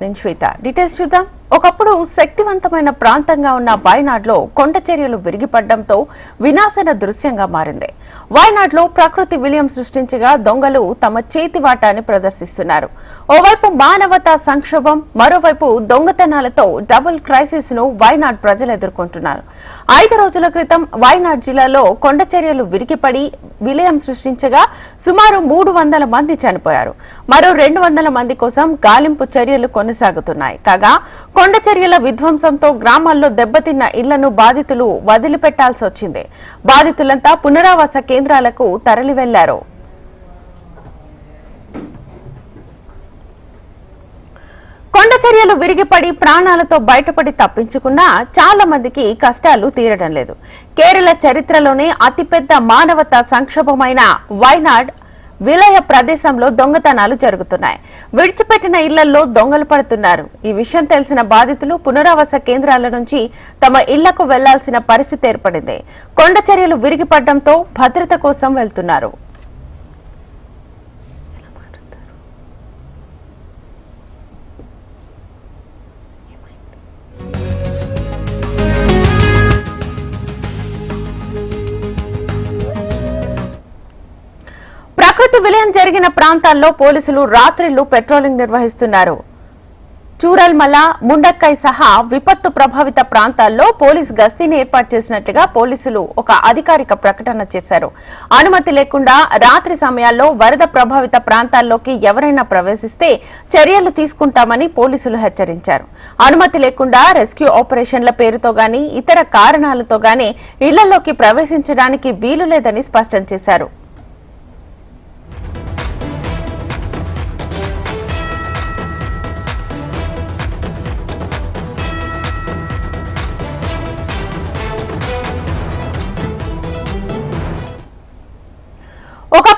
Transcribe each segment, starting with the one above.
నేను శ్వేత. డీటెయిల్స్ చూద్దాం. ఒకప్పుడు శక్తివంతమైన ప్రాంతంగా ఉన్న వాయనాడ్లో కొండ చర్యలు విరిగిపడడంతో వినాశన దృశ్యంగా మారింది. వాయనాడ్లో ప్రకృతి విలయం సృష్టించగా దొంగలు తమ చేతివాటాన్ని ప్రదర్శిస్తున్నారు. ఓవైపు మానవతా సంక్షోభం మరోవైపు దొంగతనాలతో డబుల్ క్రైసిస్ను వాయనాడ్ ప్రజలు ఎదుర్కొంటున్నారు. ఐదు రోజుల క్రితం వాయనాడ్ జిల్లాలో కొండ చర్యలు విరిగిపడి విలయం సృష్టించగా సుమారు మూడు వందల మంది చనిపోయారు. మరో రెండు వందల మంది కోసం గాలింపు చర్యలు కొనసాగుతున్నాయి. కాగా కొండ చర్యల విధ్వంసంతో గ్రామాల్లో దెబ్బతిన్న ఇళ్ళను బాధితులు వదిలిపెట్టాల్సి వచ్చింది. బాధితులంతా పునరావాస కేంద్రాలకు తరలి వెళ్ళారు కొండ చర్యలు విరిగిపడి ప్రాణాలతో బయటపడి తప్పించుకున్నా చాలా మందికి కష్టాలు తీరడం లేదు. కేరళ చరిత్రలోనే అతిపెద్ద మానవతా సంక్షోభమైన వైనాడ్ విలయ ప్రదేశంలో దొంగతనాలు జరుగుతున్నాయి. విడిచిపెట్టిన ఇళ్ళలో దొంగలు పడుతున్నారు. ఈ విషయం తెలిసిన బాధితులు పునరావాస కేంద్రాల నుంచి తమ ఇళ్ళకు వెళ్ళాల్సిన పరిస్థితి ఏర్పడింది. కొండ చర్యలు విరిగిపడడంతో భద్రత కోసం వెళ్తున్నారు. విలయం జరిగిన ప్రాంతాల్లో పోలీసులు రాత్రిళ్ళు పెట్రోలింగ్ నిర్వహిస్తున్నారు. చూరల్మల ముండక్కై సహా విపత్తు ప్రభావిత ప్రాంతాల్లో పోలీస్ గస్తీని ఏర్పాటు చేసినట్లుగా పోలీసులు ఒక అధికారిక ప్రకటన చేశారు. అనుమతి లేకుండా రాత్రి సమయాల్లో వరద ప్రభావిత ప్రాంతాల్లోకి ఎవరైనా ప్రవేశిస్తే చర్యలు తీసుకుంటామని పోలీసులు హెచ్చరించారు. అనుమతి లేకుండా రెస్క్యూ ఆపరేషన్ల పేరుతో గాని ఇతర కారణాలతో గాని ఇళ్ళలోకి ప్రవేశించడానికి వీలు లేదని స్పష్టం చేశారు.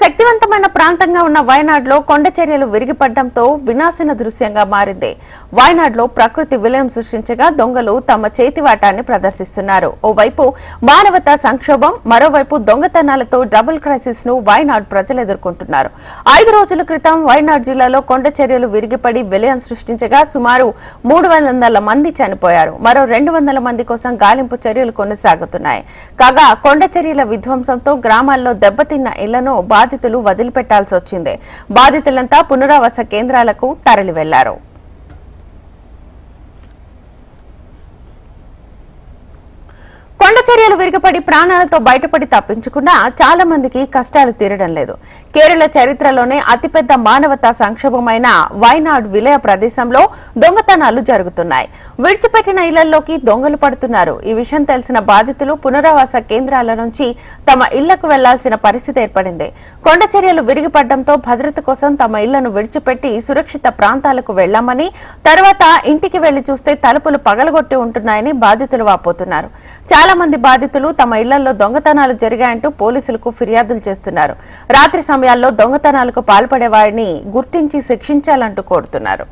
శక్తివంతమైన ప్రాంతంగా ఉన్న వయనాడ్లో కొండ చర్యలు విరిగిపడడంతో వినాశన దృశ్యంగా మారింది. వయనాడ్లో ప్రకృతి విలయం సృష్టించగా దొంగలు తమ చేతివాటాన్ని ప్రదర్శిస్తున్నారు. ఓవైపు మానవతా సంక్షోభం మరోవైపు దొంగతనాలతో డబుల్ క్రైసిస్ను వయనాడ్ ప్రజలు ఎదుర్కొంటున్నారు. ఐదు రోజుల క్రితం వయనాడ్ జిల్లాలో కొండ చర్యలు విరిగిపడి విలయం సృష్టించగా సుమారు మూడు వందల మంది చనిపోయారు. మరో రెండు వందల మంది కోసం గాలింపు చర్యలు కొనసాగుతున్నాయి. కాగా కొండ చర్యల విధ్వంసంతో గ్రామాల్లో దెబ్బతిన్న ఇళ్ళను బాధితులు వదిలిపెట్టాల్సి వచ్చింది. బాధితులంతా పునరావాస కేంద్రాలకు తరలి వెళ్ళారు కొండ చర్యలు ప్రాణాలతో బయటపడి తప్పించుకున్నా చాలా మందికి కష్టాలు తీరడం లేదు. కేరళ చరిత్రలోనే అతిపెద్ద మానవతా సంక్షోభమైన వైనాడ్ విలయ ప్రదేశంలో దొంగతనాలు జరుగుతున్నాయి. విడిచిపెట్టిన ఇళ్ళలోకి దొంగలు పడుతున్నారు. ఈ విషయం తెలిసిన బాధితులు పునరావాస కేంద్రాల నుంచి తమ ఇళ్ళకు వెళ్ళాల్సిన పరిస్థితి ఏర్పడింది. కొండ చర్యలు విరిగిపడడంతో భద్రత కోసం తమ ఇళ్ళను విడిచిపెట్టి సురక్షిత ప్రాంతాలకు వెళ్ళామని తర్వాత ఇంటికి వెళ్ళి చూస్తే తలుపులు పగలగొట్టి ఉంటున్నాయని బాధితులు వాపోతున్నారు. చాలా మంది మంది బాధితులు తమ ఇళ్ళలో దొంగతనాలు జరిగాయంటూ పోలీసులకు ఫిర్యాదులు చేస్తున్నారు. రాత్రి సమయాల్లో దొంగతనాలకు పాల్పడే వారిని గుర్తించి శిక్షించాలంటూ కోరుతున్నారు.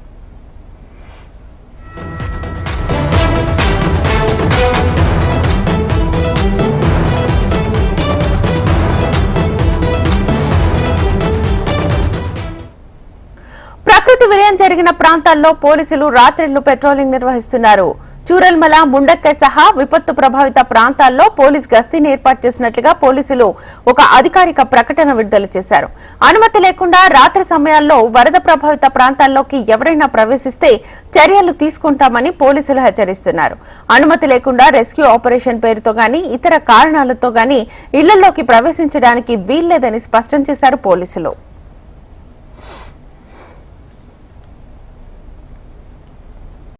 ప్రకృతి విలయం జరిగిన ప్రాంతాల్లో పోలీసులు రాత్రిళ్ళు పెట్రోలింగ్ నిర్వహిస్తున్నారు. చూరల్మల ముండక్కై సహా విపత్తు ప్రభావిత ప్రాంతాల్లో పోలీస్ గస్తీని ఏర్పాటు చేసినట్లుగా పోలీసులు ఒక అధికారిక ప్రకటన విడుదల చేశారు. అనుమతి లేకుండా రాత్రి సమయాల్లో వరద ప్రభావిత ప్రాంతాల్లోకి ఎవరైనా ప్రవేశిస్తే చర్యలు తీసుకుంటామని పోలీసులు హెచ్చరిస్తున్నారు. అనుమతి లేకుండా రెస్క్యూ ఆపరేషన్ పేరుతో గాని ఇతర కారణాలతో గాని ఇళ్ళలోకి ప్రవేశించడానికి వీల్లేదని స్పష్టం చేశారు పోలీసులు.